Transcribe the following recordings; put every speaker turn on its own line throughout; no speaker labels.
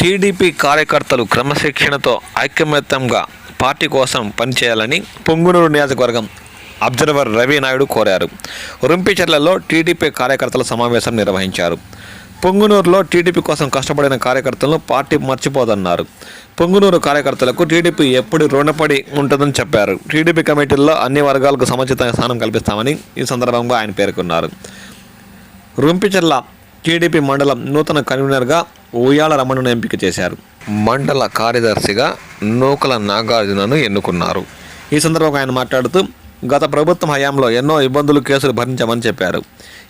TDP కార్యకర్తలు క్రమశిక్షణతో ఐకమత్యంగా పార్టీ కోసం పనిచేయాలని పొంగునూరు నియోజకవర్గం అబ్జర్వర్ రవి నాయుడు కోరారు. రుంపిచెర్లలో టీడీపీ కార్యకర్తల సమావేశం నిర్వహించారు. పొంగునూరులో టీడీపీ కోసం కష్టపడిన కార్యకర్తలను పార్టీ మర్చిపోదన్నారు. పొంగునూరు కార్యకర్తలకు టీడీపీ ఎప్పుడు రుణపడి ఉంటుందని చెప్పారు. టీడీపీ కమిటీల్లో అన్ని వర్గాలకు సముచిత స్థానం కల్పిస్తామని ఈ సందర్భంగా ఆయన పేర్కొన్నారు. రుంపిచెర్ల టీడీపీ మండలం నూతన కన్వీనర్గా ఉయ్యాల రమణను ఎంపిక చేశారు. మండల కార్యదర్శిగా నూకల నాగార్జునను ఎన్నుకున్నారు. ఈ సందర్భంగా ఆయన మాట్లాడుతూ గత ప్రభుత్వం హయాంలో ఎన్నో ఇబ్బందులు కేసులు భరించామని చెప్పారు.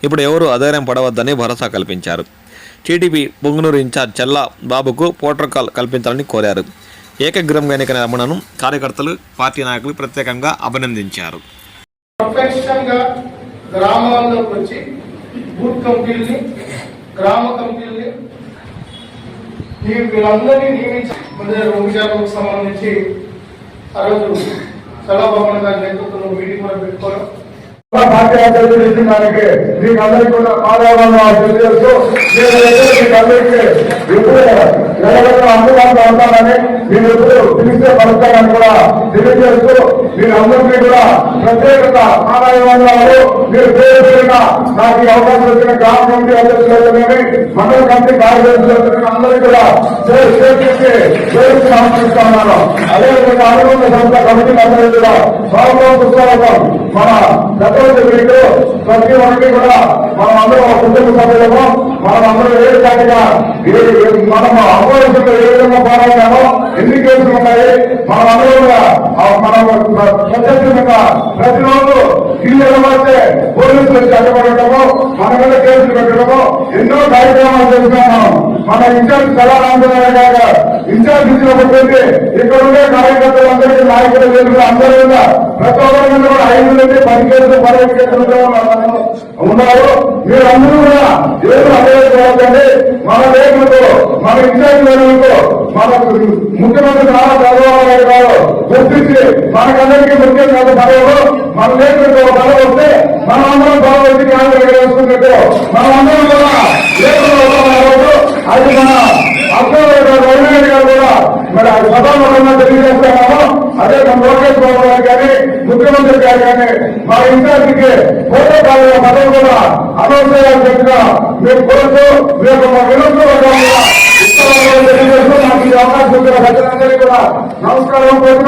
ఇప్పుడు ఎవరు అధైర్యం పడవద్దని భరోసా కల్పించారు. టీడీపీ పొంగునూరు ఇన్ఛార్జ్ చెల్లా బాబుకు పోట్రకాల్ కల్పించాలని కోరారు. ఏకగ్రంగా ఎన్నికైన రమణను కార్యకర్తలు పార్టీ నాయకులు ప్రత్యేకంగా అభినందించారు.
ప్రొఫెషన్గా గ్రామాల్లోకి వచ్చి బూత్ కమిటీల్ని గ్రామ కమిటీల్ని వీళ్ళందరినీ నియమించి మన సంబంధించి ఆ రోజు చల్లబాబు గారి నేతృత్వంలో మీటింగ్ కూడా పెట్టుకోవడం.
పార్టీ అధ్యక్షుడు ఇచ్చినానికి మీకు అందరికీ కూడా పాదాలను తెలియజేస్తూ నేను ఎప్పుడు మీకు అందరికీ ఎప్పుడు నిలబడిన అందుబాటులో ఉంటానని మీరు ఎప్పుడు పిలిస్తే పలుకుతానని కూడా తెలియజేస్తూ మీరు అందరికీ కూడా ప్రత్యేకత ఆదాయవాళ్ళు మీరు పేరు పేరున నాకు ఈ అవకాశం వచ్చిన గ్రామ కమిటీ అధ్యక్షులైతేనేమి మండల కమిటీ కార్యదర్శులు అందరికీ కూడా పేరు చేసి అదేవిధంగా అనుబంధ సంస్థ కమిటీ అందరూ కూడా స్వాగతం పుస్తకం మన గతంలో మీకు ప్రతి ఒక్కరికి కూడా మనం అందరం కుటుంబ సభ్యులము. మనం అందరం ఏ జాతిగా మనం అమోషంలో ఏ విధంగా పోరాడామో ఎన్ని కేసులు ఉన్నాయి మనం అందరం కూడా మనం ప్రత్యక్షంగా ప్రతిరోజు ఇల్లు ఎలవాస్తే పోలీసులు వచ్చి అడ్డుపడటము మన మీద కేసులు పెట్టడము ఎన్నో కార్యక్రమాలు చేస్తున్నాం మన ఇన్ఛార్జ్ కళారాంజనేయ గారు ఇన్ఛార్జ్ ఇచ్చినప్పుడు ఇక్కడ ఉండే కార్యకర్తలందరికీ నాయకులు తెలుసు అందరూ కూడా ప్రతి ఒక్కరి కూడా ఐదు నుండి పది కేసులు పదిహేను కేసులు ఉన్నారు. మీరందరూ కూడా ఏదో అదే చూడకండి మన లేఖలతో మన ఇన్ఛార్జ్ లేఖలతో మన ముఖ్యమంత్రి నారా చంద్రబాబు నాయుడు గారు గుర్తించి మనకందరికీ ముఖ్యం కాదు పదవులు మన లేఖలతో పదవి వస్తే మనం అందరం బాగా కాంగ్రెస్ వేసుకున్నట్టు మనమందరం కూడా లేఖలు అది మన అబ్బాయి గారు రవినాయుడు గారు కూడా మరి అది సభాముఖంగా తెలియజేస్తున్నాము అదే మన లోకేష్ బాబు గారు కానీ ముఖ్యమంత్రి గారు కానీ మా ఇన్ఛార్జికి ఫోటో కావాల పదవి కూడా అనౌన్స్ చేయాలని చెప్పిన మేము కోరుతూ యొక్క మా వినోద్ తెలియజేస్తూ నాకు ఈ అవకాశం ఇచ్చిన ప్రజలందరికీ కూడా నమస్కారం ప్రతి